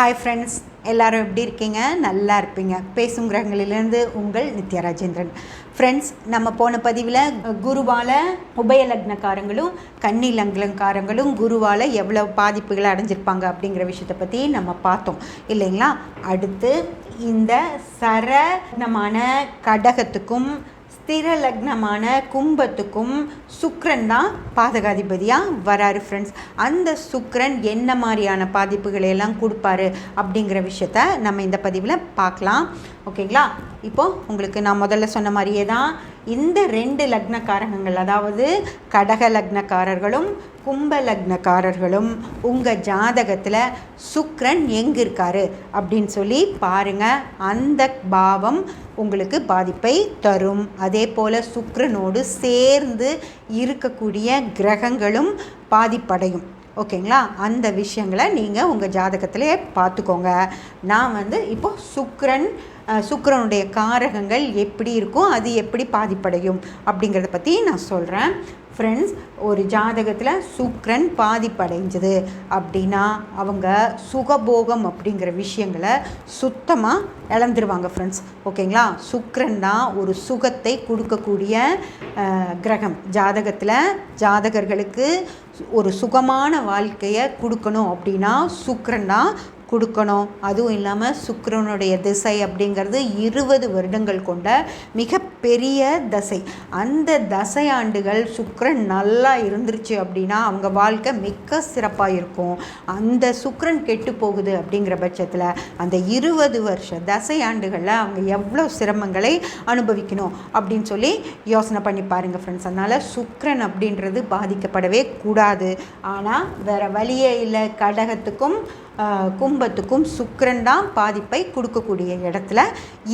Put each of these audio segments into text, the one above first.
Hi friends எல்லோரும் எப்படி இருக்கீங்க? நல்லா இருப்பீங்க. பேசும் கிரகங்களிலிருந்து உங்கள் நித்யராஜேந்திரன். ஃப்ரெண்ட்ஸ் நம்ம போன பதிவில் குருவால் உபய லக்னக்காரங்களும் கன்னி லக்னக்காரங்களும் குருவால் எவ்வளோ பாதிப்புகளை அடைஞ்சிருப்பாங்க அப்படிங்கிற விஷயத்தை பற்றி நம்ம பார்த்தோம். இல்லைங்களா? அடுத்து இந்த சரணமான கடகத்துக்கும் ஸ்திர லக்னமான கும்பத்துக்கும் சுக்ரன் தான் பாதகாதிபதியாக வராரு ஃப்ரெண்ட்ஸ் அந்த சுக்ரன் என்ன மாதிரியான பாதிப்புகளை எல்லாம் கொடுப்பாரு அப்படிங்கிற விஷயத்த நம்ம இந்த பதிவில் பார்க்கலாம். ஓகேங்களா? இப்போது உங்களுக்கு நான் முதல்ல சொன்ன மாதிரியே தான் இந்த ரெண்டு லக்னக்காரகங்கள் அதாவது கடக லக்னக்காரர்களும் கும்ப லக்னக்காரர்களும் உங்கள் ஜாதகத்தில் சுக்ரன் எங்கே இருக்காரு அப்படின்னு சொல்லி பாருங்கள் அந்த பாவம் உங்களுக்கு பாதிப்பை தரும். அதே போல் சுக்ரனோடு சேர்ந்து இருக்கக்கூடிய கிரகங்களும் பாதிப்படையும். ஓகேங்களா? அந்த விஷயங்களை நீங்கள் உங்கள் ஜாதகத்திலே பார்த்துக்கோங்க. நான் வந்து இப்போ சுக்ரன் சுக்கரனுடைய காரகங்கள் எப்படி இருக்கும் அது எப்படி பாதிப்படையும் அப்படிங்கிறத பற்றி நான் சொல்கிறேன் ஃப்ரெண்ட்ஸ் ஒரு ஜாதகத்தில் சுக்ரன் பாதிப்படைஞ்சது அப்படின்னா அவங்க சுகபோகம் அப்படிங்கிற விஷயங்களை சுத்தமாக இழந்துருவாங்க ஃப்ரெண்ட்ஸ் ஓகேங்களா? சுக்ரன் தான் ஒரு சுகத்தை கொடுக்கக்கூடிய கிரகம். ஜாதகத்தில் ஜாதகர்களுக்கு ஒரு சுகமான வாழ்க்கையை கொடுக்கணும் அப்படின்னா சுக்ரன் தான் கொடுக்கணும். அதுவும் இல்லாமல் சுக்கரனுடைய திசை அப்படிங்கிறது இருபது வருடங்கள் கொண்ட மிகப்பெரிய தசை. அந்த தசை ஆண்டுகள் சுக்கரன் நல்லா இருந்துருச்சு அப்படின்னா அவங்க வாழ்க்கை மிக்க சிறப்பாக இருக்கும். அந்த சுக்கரன் கெட்டு போகுது அப்படிங்கிற பட்சத்தில் அந்த இருபது வருஷ தசை ஆண்டுகளில் அவங்க எவ்வளோ சிரமங்களை அனுபவிக்கணும் அப்படின்னு சொல்லி யோசனை பண்ணி பாருங்கள் ஃப்ரெண்ட்ஸ் அதனால் சுக்கரன் அப்படின்றது பாதிக்கப்படவே கூடாது. ஆனால் வேறு வழியே இல்லை. கடகத்துக்கும் கும்ப குடும்பத்துக்கும் சுக்ரன் தான் பாதிப்பை கொடுக்கக்கூடிய இடத்துல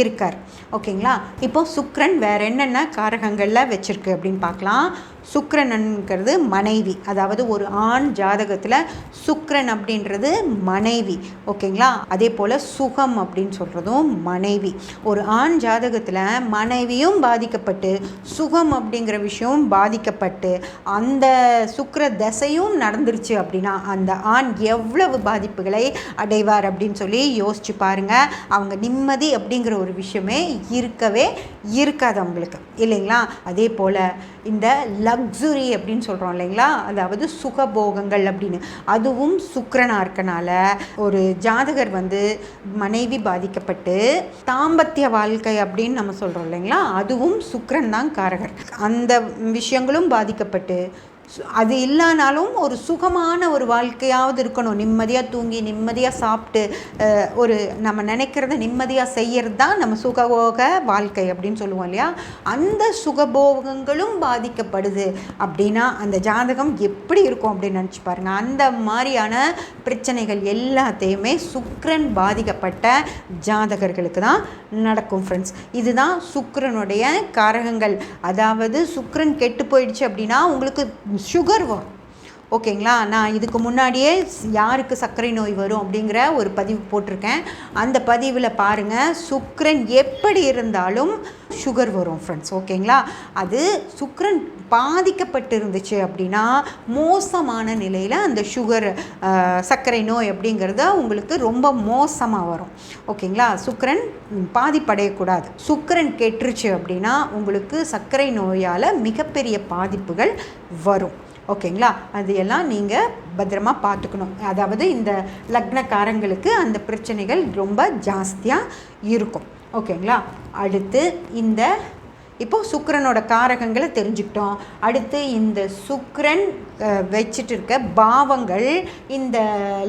இருக்கார். ஓகேங்களா? இப்போ சுக்ரன் வேற என்னென்ன காரகங்களில் வச்சுருக்கு அப்படின்னு பார்க்கலாம். சுக்கிரனுங்கிறது மனைவி. அதாவது ஒரு ஆண் ஜாதகத்தில் சுக்கரன் அப்படின்றது மனைவி. ஓகேங்களா? அதே போல் சுகம் அப்படின்னு சொல்கிறதும் மனைவி. ஒரு ஆண் ஜாதகத்தில் மனைவியும் பாதிக்கப்பட்டு சுகம் அப்படிங்கிற விஷயம் பாதிக்கப்பட்டு அந்த சுக்கர தசையும் நடந்துருச்சு அப்படின்னா அந்த ஆண் எவ்வளவு பாதிப்புகளை அடைவார் அப்படின்னு சொல்லி யோசிச்சு பாருங்க. அவங்க நிம்மதி அப்படிங்கிற ஒரு விஷயமே இருக்கவே இருக்காது அவங்களுக்கு. இல்லைங்களா? அதே போல் இந்த லக்ஸுரி அப்படின்னு சொல்கிறோம் இல்லைங்களா? அதாவது சுகபோகங்கள் அப்படின்னு. அதுவும் சுக்கரனாக இருக்கனால ஒரு ஜாதகர் வந்து மனைவி பாதிக்கப்பட்டு தாம்பத்திய வாழ்க்கை அப்படின்னு நம்ம சொல்கிறோம் இல்லைங்களா? அதுவும் சுக்கரன் தான் காரகர். அந்த விஷயங்களும் பாதிக்கப்பட்டு அது இல்லைனாலும் ஒரு சுகமான ஒரு வாழ்க்கையாவது இருக்கணும். நிம்மதியாக தூங்கி நிம்மதியாக சாப்பிட்டு ஒரு நம்ம நினைக்கிறத நிம்மதியாக செய்யறது தான் நம்ம சுகபோக வாழ்க்கை அப்படின்னு சொல்லுவோம் இல்லையா? அந்த சுகபோகங்களும் பாதிக்கப்படுது. அப்படின்னா அந்த ஜாதகம் எப்படி இருக்கும் அப்படின்னு நினச்சி பாருங்க. அந்த மாதிரியான பிரச்சனைகள் எல்லாத்தையுமே சுக்ரன் பாதிக்கப்பட்ட ஜாதகர்களுக்கு தான் நடக்கும் ஃப்ரெண்ட்ஸ் இதுதான் சுக்ரனுடைய காரகங்கள். அதாவது சுக்ரன் கெட்டு போயிடுச்சு அப்படின்னா உங்களுக்கு சுகர் வரும் ஓகேங்களா? நான் இதுக்கு முன்னாடியே யாருக்கு சர்க்கரை நோய் வரும் அப்படிங்கிற ஒரு பதிவு போட்டிருக்கேன். அந்த பதிவில் பாருங்கள் சுக்கரன் எப்படி இருந்தாலும் சுகர் வரும் ஃப்ரெண்ட்ஸ் ஓகேங்களா? அது சுக்கரன் பாதிக்கப்பட்டு இருந்துச்சு அப்படின்னா மோசமான நிலையில் அந்த சுகர் சர்க்கரை நோய் அப்படிங்கிறது உங்களுக்கு ரொம்ப மோசமாக வரும். ஓகேங்களா? சுக்கரன் பாதிப்படையக்கூடாது. சுக்கரன் கெட்டுருச்சு அப்படின்னா உங்களுக்கு சர்க்கரை நோயால் மிகப்பெரிய பாதிப்புகள் வரும். ஓகேங்களா? அது எல்லாம் நீங்கள் பத்திரமா பார்த்துக்கணும். அதாவது இந்த லக்னக்காரங்களுக்கு அந்த பிரச்சனைகள் ரொம்ப ஜாஸ்தியாக இருக்கும். ஓகேங்களா? அடுத்து இந்த இப்போது சுக்கரனோட காரகங்களை தெரிஞ்சுக்கிட்டோம். அடுத்து இந்த சுக்கரன் வச்சுட்டு இருக்க பாவங்கள் இந்த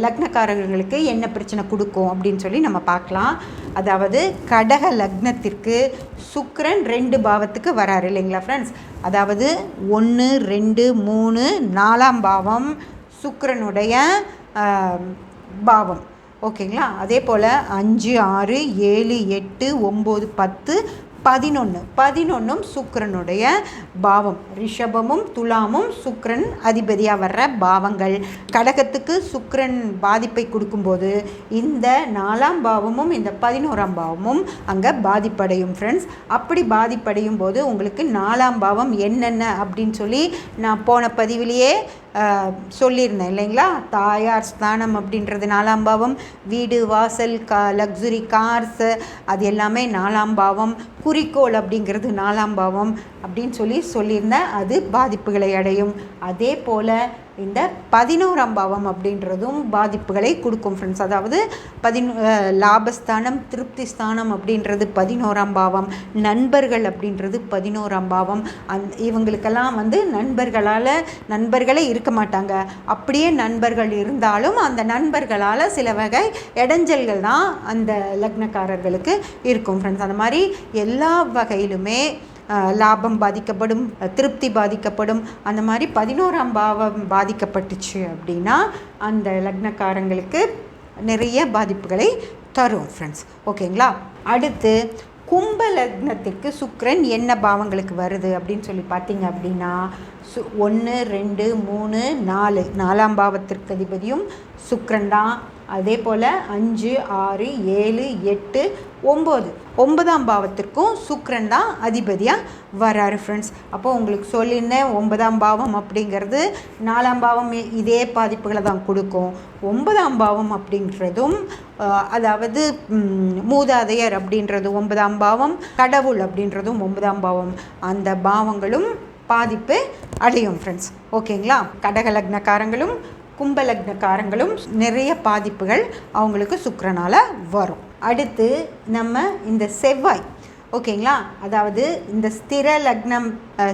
லக்னக்காரர்களுக்கு என்ன பிரச்சனை கொடுக்கும் அப்படின்னு சொல்லி நம்ம பார்க்கலாம். அதாவது கடக லக்னத்திற்கு சுக்கரன் ரெண்டு பாவத்துக்கு வராரு இல்லைங்களா ஃப்ரெண்ட்ஸ் அதாவது ஒன்று ரெண்டு மூணு நாலாம் பாவம் சுக்கரனுடைய பாவம். ஓகேங்களா? அதே போல் அஞ்சு ஆறு ஏழு எட்டு ஒம்பது பத்து பதினொன்று பதினொன்றும் சுக்கரனுடைய பாவம். ரிஷபமும் துலாமும் சுக்கரன் அதிபதியாக வர்ற பாவங்கள். கடகத்துக்கு சுக்கரன் பாதிப்பை கொடுக்கும்போது இந்த நாலாம் பாவமும் இந்த பதினோராம் பாவமும் அங்கே பாதிப்படையும் ஃப்ரெண்ட்ஸ் அப்படி பாதிப்படையும் போது உங்களுக்கு நாலாம் பாவம் என்னென்ன அப்படின்னு சொல்லி நான் போன பதிவிலேயே சொல்லியிருந்தேன் இல்லைங்களா? தாயார் ஸ்தானம் அப்படின்றது நாலாம் பாவம். வீடு வாசல் கா லக்ஸுரி கார்ஸு அது எல்லாமே நாலாம் பாவம். குறிக்கோள் அப்படிங்கிறது நாலாம் பாவம் அப்படின்னு சொல்லி சொல்லியிருந்தேன். அது பாதிப்புகளை அடையும். அதே போல் இந்த பதினோராம் பாவம் அப்படின்றதும் பாதிப்புகளை கொடுக்கும் ஃப்ரெண்ட்ஸ் அதாவது பதினோ லாபஸ்தானம் திருப்தி ஸ்தானம் அப்படின்றது பதினோராம் பாவம் நண்பர்கள் அப்படின்றது பதினோராம் பாவம். அந் இவங்களுக்கெல்லாம் வந்து நண்பர்களால் நண்பர்களே இருக்க மாட்டாங்க. அப்படியே நண்பர்கள் இருந்தாலும் அந்த நண்பர்களால் சில வகை இடைஞ்சல்கள் தான் அந்த லக்னக்காரர்களுக்கு இருக்கும் ஃப்ரெண்ட்ஸ் அந்த மாதிரி எல்லா வகையிலுமே லாபம் பாதிக்கப்படும் திருப்தி பாதிக்கப்படும். அந்த மாதிரி பதினோராம் பாவம் பாதிக்கப்பட்டுச்சு அப்படின்னா அந்த லக்னக்காரங்களுக்கு நிறைய பாதிப்புகளை தரும் ஃப்ரெண்ட்ஸ் ஓகேங்களா அடுத்து கும்ப லக்னத்திற்கு சுக்ரன் என்ன பாவங்களுக்கு வருது அப்படின்னு சொல்லி பார்த்தீங்க அப்படின்னா சு ஒன்று ரெண்டு மூணு நாலு. நாலாம் பாவத்திற்கு அதிபதியும் சுக்ரன் தான். அதே போல் அஞ்சு ஆறு ஏழு எட்டு ஒம்பது. ஒன்பதாம் பாவத்திற்கும் சுக்ரன் தான் அதிபதியாக வராரு ஃப்ரெண்ட்ஸ் அப்போது உங்களுக்கு சொல்லியிருந்தேன் ஒன்பதாம் பாவம் அப்படிங்கிறது நாலாம் பாவம் இதே பாதிப்புகளை தான் கொடுக்கும். ஒன்பதாம் பாவம் அப்படின்றதும் அதாவது மூதாதையர் அப்படின்றது ஒன்பதாம் பாவம் கடவுள் அப்படின்றதும் ஒன்பதாம் பாவம். அந்த பாவங்களும் பாதிப்பு அடையும் ஃப்ரெண்ட்ஸ் ஓகேங்களா? கடகலக்னக்காரங்களும் கும்பலக்னக்காரங்களும் நிறைய பாதிப்புகள் அவங்களுக்கு சுக்கரனால் வரும். அடுத்து நம்ம இந்த செவ்வாய் ஓகேங்களா? அதாவது இந்த ஸ்திர லக்னம்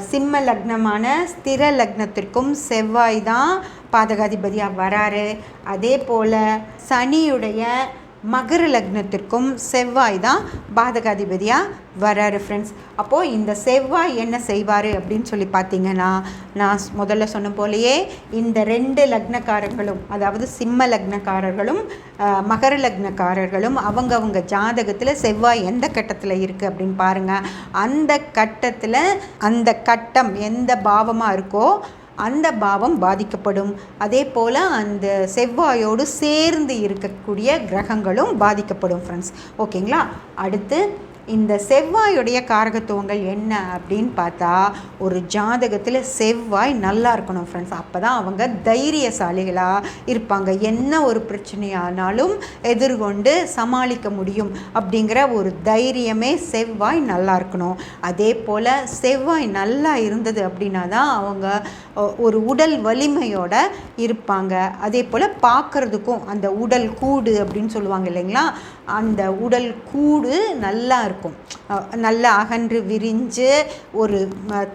சிம்ம லக்னமான ஸ்திர லக்னத்திற்கும் செவ்வாய் தான் பாதகாதிபதியாக வராரு. அதே போல் சனியுடைய மகர லக்னத்திற்கும் செவ்வாய் தான் பாதகாதிபதியாக வராரு ஃப்ரெண்ட்ஸ் அப்போது இந்த செவ்வாய் என்ன செய்வார் அப்படின்னு சொல்லி பார்த்தீங்கன்னா நான் முதல்ல சொன்ன போலேயே இந்த ரெண்டு லக்னக்காரர்களும் அதாவது சிம்ம லக்னக்காரர்களும் மகர லக்னக்காரர்களும் அவங்கவுங்க ஜாதகத்தில் செவ்வாய் எந்த கட்டத்தில் இருக்குது அப்படின்னு பாருங்கள் அந்த கட்டத்தில் அந்த கட்டம் எந்த பாவமாக இருக்கோ அந்த பாவம் பாதிக்கப்படும். அதே போல் அந்த செவ்வாயோடு சேர்ந்து இருக்கக்கூடிய கிரகங்களும் பாதிக்கப்படும் ஃப்ரெண்ட்ஸ் ஓகேங்களா அடுத்து இந்த செவ்வாயுடைய காரகத்துவங்கள் என்ன அப்படின்னு பார்த்தா ஒரு ஜாதகத்தில் செவ்வாய் நல்லா இருக்கணும் ஃப்ரெண்ட்ஸ் அப்போ தான் அவங்க தைரியசாலிகளாக இருப்பாங்க. என்ன ஒரு பிரச்சனையானாலும் எதிர்கொண்டு சமாளிக்க முடியும் அப்படிங்கிற ஒரு தைரியமே செவ்வாய் நல்லா இருக்கணும். அதே போல் செவ்வாய் நல்லா இருந்தது அப்படின்னா தான் அவங்க ஒரு உடல் வலிமையோட இருப்பாங்க. அதே போல் பார்க்குறதுக்கும் அந்த உடல் கூடு அப்படின்னு சொல்லுவாங்க இல்லைங்களா? அந்த உடல் கூடு நல்லா இருக்கும் இருக்கும். நல்லா அகன்று விரிஞ்சு ஒரு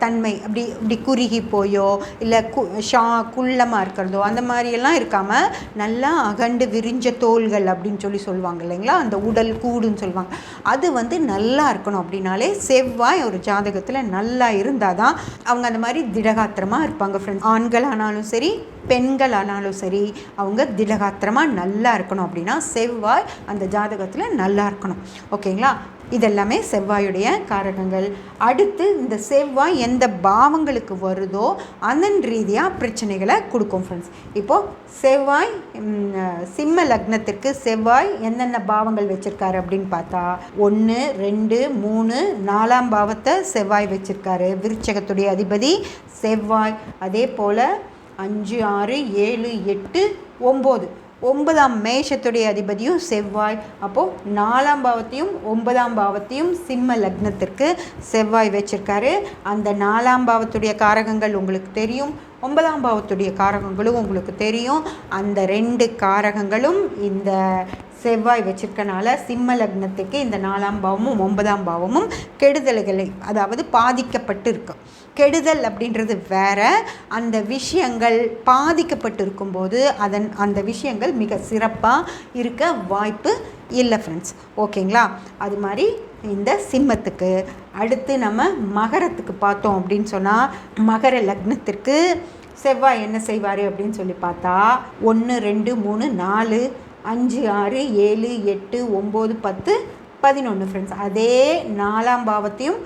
தன்மை அப்படி இப்படி குறுகி போயோ இல்லை கு ஷா குள்ளமாக இருக்கிறதோ அந்த மாதிரியெல்லாம் இருக்காமல் நல்லா அகண்டு விரிஞ்ச தோள்கள் அப்படின்னு சொல்லி சொல்லுவாங்க இல்லைங்களா? அந்த உடல் கூடுன்னு சொல்லுவாங்க. அது வந்து நல்லா இருக்கணும் அப்படின்னாலே செவ்வாய் ஒரு ஜாதகத்தில் நல்லா இருந்தால் தான் அவங்க அந்த மாதிரி திடகாத்திரமாக இருப்பாங்க ஃப்ரெண்ட்ஸ் ஆண்கள் ஆனாலும் சரி பெண்கள் ஆனாலும் சரி அவங்க திடகாத்திரமாக நல்லா இருக்கணும் அப்படின்னா செவ்வாய் அந்த ஜாதகத்தில் நல்லா இருக்கணும். ஓகேங்களா? இதெல்லாமே செவ்வாயுடைய காரகங்கள். அடுத்து இந்த செவ்வாய் எந்த பாவங்களுக்கு வருதோ அதன் ரீதியாக பிரச்சனைகளை கொடுக்கும் ஃப்ரெண்ட்ஸ் இப்போது செவ்வாய் சிம்ம லக்னத்திற்கு செவ்வாய் என்னென்ன பாவங்கள் வச்சுருக்காரு அப்படின்னு பார்த்தா ஒன்று ரெண்டு மூணு நாலாம் பாவத்தை செவ்வாய் வச்சுருக்காரு. விருச்சகத்துடைய அதிபதி செவ்வாய். அதே போல் அஞ்சு ஆறு ஏழு எட்டு ஒம்பது. ஒன்பதாம் மேஷத்துடைய அதிபதியும் செவ்வாய். அப்போது நாலாம் பாவத்தையும் ஒன்பதாம் பாவத்தையும் சிம்ம லக்னத்திற்கு செவ்வாய் வச்சுருக்காரு. அந்த நாலாம் பாவத்துடைய காரகங்கள் உங்களுக்கு தெரியும். ஒன்பதாம் பாவத்துடைய காரகங்களும் உங்களுக்கு தெரியும். அந்த ரெண்டு காரகங்களும் இந்த செவ்வாய் வச்சிருக்கனால சிம்ம லக்னத்துக்கு இந்த நாலாம் பாவமும் ஒன்பதாம் பாவமும் கெடுதல்களை அதாவது பாதிக்கப்பட்டு இருக்கும் கெடுதல் அப்படின்றது வேற. அந்த விஷயங்கள் பாதிக்கப்பட்டு இருக்கும்போது அதன் அந்த விஷயங்கள் மிக சிறப்பாக இருக்க வாய்ப்பு இல்லை ஃப்ரெண்ட்ஸ் ஓகேங்களா? அது மாதிரி இந்த சிம்மத்துக்கு அடுத்து நம்ம மகரத்துக்கு பார்த்தோம் அப்படின்னு சொன்னால் மகர லக்னத்திற்கு செவ்வாய் என்ன செய்வார் அப்படின்னு சொல்லி பார்த்தா ஒன்று ரெண்டு மூணு நாலு அஞ்சு ஆறு ஏழு எட்டு ஒம்பது பத்து பதினொன்று ஃப்ரெண்ட்ஸ் அதே நாலாம் பாவத்தையும்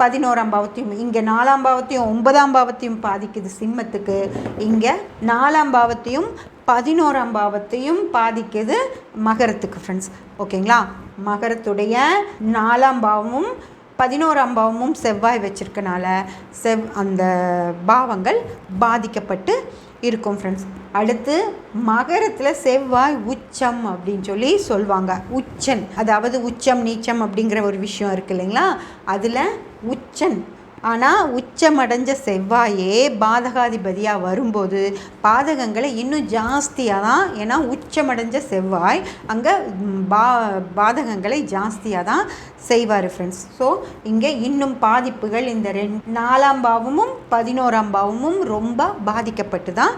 பதினோராம் பாவத்தையும் இங்கே நாலாம் பாவத்தையும் ஒன்பதாம் பாவத்தையும் பாதிக்குது சிம்மத்துக்கு. இங்கே நாலாம் பாவத்தையும் பதினோராம் பாவத்தையும் பாதிக்குது மகரத்துக்கு ஃப்ரெண்ட்ஸ் ஓகேங்களா மகரத்துடைய நாலாம் பாவமும் பதினோராம் பாவமும் செவ்வாய் வச்சிருக்கனால செவ் அந்த பாவங்கள் பாதிக்கப்பட்டு இருக்கும் ஃப்ரெண்ட்ஸ் அடுத்து மகரத்தில் செவ்வாய் உச்சம் அப்படின்னு சொல்லி சொல்லுவாங்க உச்சன் அதாவது உச்சம் நீச்சம் அப்படிங்கிற ஒரு விஷயம் இருக்குது இல்லைங்களா? அதில் உச்சன் ஆனால் உச்சமடைஞ்ச செவ்வாயே பாதகாதிபதியாக வரும்போது பாதகங்களை இன்னும் ஜாஸ்தியாக தான் ஏன்னா உச்சமடைஞ்ச செவ்வாய் அங்கே பா பாதகங்களை ஜாஸ்தியாக தான் செய்வார் ஃப்ரெண்ட்ஸ் ஸோ இங்கே இன்னும் பாதிப்புகள் இந்த ரெண் நாலாம் பாவமும் பதினோராம் பாவமும் ரொம்ப பாதிக்கப்பட்டு தான்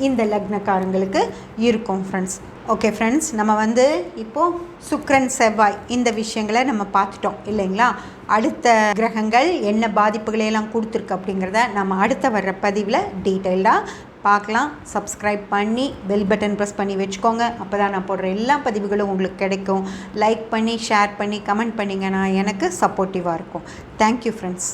இந்த லக்னக்காரங்களுக்கு இருக்கும் ஃப்ரெண்ட்ஸ் ஓகே ஃப்ரெண்ட்ஸ் நம்ம வந்து இப்போது சுக்ரன் செவ்வாய் இந்த விஷயங்களை நம்ம பார்த்துட்டோம் இல்லைங்களா? அடுத்த கிரகங்கள் என்ன பாதிப்புகளை எல்லாம் கொடுத்துருக்கு அப்படிங்கிறத நம்ம அடுத்த வர்ற பதிவில் டீட்டெயில்டாக பார்க்கலாம். சப்ஸ்கிரைப் பண்ணி பெல் பட்டன் ப்ரெஸ் பண்ணி வச்சுக்கோங்க. அப்போ தான் நான் போடுற எல்லா பதிவுகளும் உங்களுக்கு கிடைக்கும். லைக் பண்ணி ஷேர் பண்ணி கமெண்ட் பண்ணிங்கன்னா எனக்கு சப்போர்ட்டிவாக இருக்கும். Thank you friends